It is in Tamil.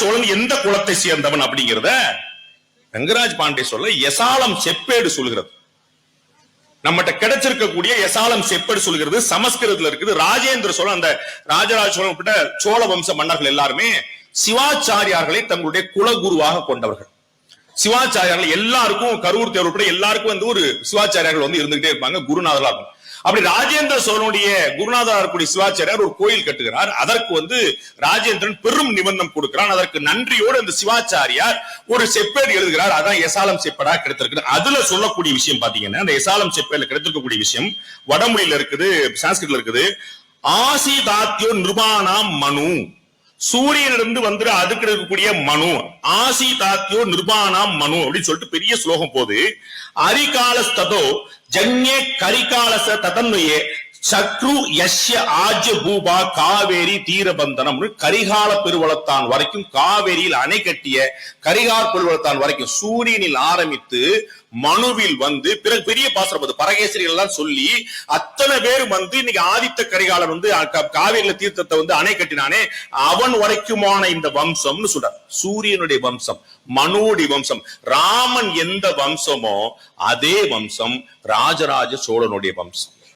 சோழன் எந்த குலத்தை சேர்ந்தவன் அப்படிங்கிறத ரங்கராஜ் பாண்டே சொல்ல எசாலம் செப்பேடு சொல்கிறது. நம்மகிட்ட கிடைச்சிருக்கக்கூடிய எசாலம் செப்பேடு சொல்கிறது சமஸ்கிருதத்துல இருக்குது. ராஜேந்திர சோழன் அந்த ராஜராஜ சோழன் சோழ வம்ச மன்னர்கள் எல்லாருமே சிவாச்சாரியார்களை தங்களுடைய குலகுருவாக கொண்டவர்கள். சிவாச்சாரியார்கள் எல்லாருக்கும் கரூர் தேர் உட்பட எல்லாருக்கும் வந்து ஒரு சிவாச்சாரியார்கள் வந்து இருந்துகிட்டே இருப்பாங்க குருநாதரா இருக்கும் அப்படி ராஜேந்திர சோழனுடைய குருநாதரா இருக்கக்கூடிய சிவாச்சாரியார் ஒரு கோயில் கட்டுகிறார். அதற்கு வந்து ராஜேந்திரன் பெரும் நிபந்தம் கொடுக்கிறான். அதற்கு நன்றியோடு அந்த சிவாச்சாரியார் ஒரு செப்பேடு எழுதுகிறார். அதான் எசாலம் செப்பேடா கிடைத்திருக்கு அதுல சொல்லக்கூடிய விஷயம் பாத்தீங்கன்னா அந்த எசாலம் செப்பேட்ல கிடைத்திருக்கக்கூடிய விஷயம் வடமொழியில இருக்குது சான்ஸ்கிரிட்ல இருக்குது ஆசி தாத்தியோ நிர்மாணம் மனு. சூரியனிலிருந்து வந்து அதுக்கு இருக்கக்கூடிய மனு. ஆசி தாத்தியோ நிர்பாணம் மனு அப்படின்னு சொல்லிட்டு பெரிய ஸ்லோகம் போது அரிகாலஸ்ததோ ஜன்யே கரிகாலச ததன்மையே சத்ரு யஷ்ய ஆஜ பூபா காவேரி தீரபந்தனம் கரிகால பெருவளத்தான் வரைக்கும் காவேரியில் அணை கட்டிய கரிகால் பெருவளத்தான் வரைக்கும் சூரியனில் ஆரம்பித்து மனுவில் வந்து பிறகு பெரிய பாசனம் வந்து பரகேசரிகள் எல்லாம் சொல்லி அத்தனை பேர் வந்து இன்னைக்கு ஆதித்த கரிகாலன் வந்து காவேரியில தீர்த்தத்தை வந்து அணை கட்டினானே அவன் வரைக்குமான இந்த வம்சம்னு சொல்றார். சூரியனுடைய வம்சம் மனுவுடைய வம்சம் ராமன் எந்த வம்சமோ அதே வம்சம் ராஜராஜ சோழனுடைய வம்சம்.